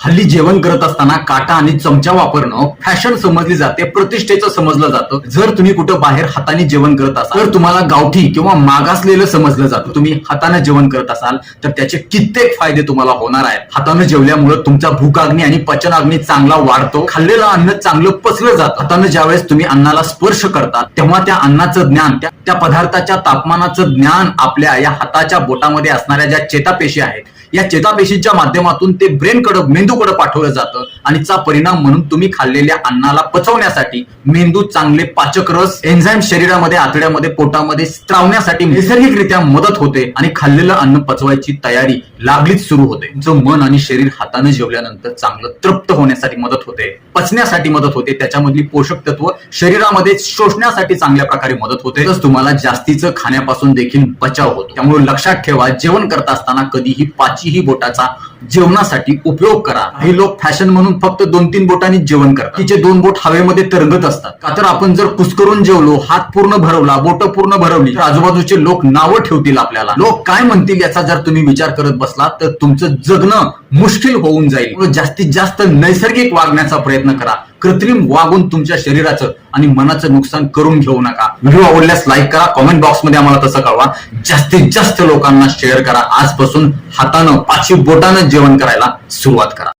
हल्ली जेवण करत असताना काटा आणि चमचा वापरणं फॅशन समजली जाते प्रतिष्ठेचं समजलं जातं. जर तुम्ही कुठं बाहेर हाताने जेवण करत असाल तर तुम्हाला गावठी किंवा मागासलेलं समजलं जातं. तुम्ही हाताने जेवण करत असाल तर त्याचे कित्येक फायदे तुम्हाला होणार आहेत. हाताने जेवल्यामुळे तुमचा भूकाग्नी आणि पचनाग्नी चांगला वाढतो. खाल्लेलं अन्न चांगलं पचलं जातं. हाताने ज्यावेळेस तुम्ही अन्नाला स्पर्श करता तेव्हा त्या अन्नाचं ज्ञान त्या त्या पदार्थाच्या तापमानाचं ज्ञान आपल्या या हाताच्या बोटामध्ये असणाऱ्या ज्या चेतापेशी आहेत या चेतापेशीच्या माध्यमातून ते ब्रेन मेन मेंदूकडे पाठवलं जातं. आणि चा परिणाम म्हणून तुम्ही खाल्लेल्या अन्नाला पचवण्यासाठी मेंदू चांगले पाचक रस एन्झाईम शरीरामध्ये आतड्यामध्ये पोटामध्ये स्त्रावण्यासाठी नैसर्गिकरित्या मदत होते आणि खाल्लेलं अन्न पचवायची तयारी लागलीच सुरू होते. तुमचं मन आणि शरीर हाताने जेवल्यानंतर चांगलं तृप्त होण्यासाठी मदत होते पचण्यासाठी मदत होते त्याच्यामधली पोषक तत्व शरीरामध्ये शोषण्यासाठी चांगल्या प्रकारे मदत होते. तुम्हाला जास्तीचं खाण्यापासून देखील बचाव होतो. त्यामुळे लक्षात ठेवा जेवण करत असताना कधीही पाचीही बोटाचा जेवणासाठी उपयोग करा. काही लोक फॅशन म्हणून फक्त दोन तीन बोटांनी जेवण करतात. तिचे दोन बोट हवेमध्ये तरंगत असतात. का तर आपण जर कुस्करून जेवलो हात पूर्ण भरवला बोट पूर्ण भरवली तर आजूबाजूचे लोक नावं ठेवतील आपल्याला. लोक काय म्हणतील याचा जर तुम्ही विचार करत बसला तर तुमचं जगणं मुश्किल होऊन जाईल. जास्तीत जास्त नैसर्गिक वागण्याचा प्रयत्न करा. कृत्रिम वागून तुमच्या शरीराचं आणि मनाचं नुकसान करून घेऊ नका. व्हिडिओ आवडल्यास लाईक करा. कॉमेंट बॉक्समध्ये आम्हाला तसं कळवा. जास्तीत जास्त लोकांना शेअर करा. आजपासून हातानं पाचशे बोटानं जेवण करायला सुरुवात करा.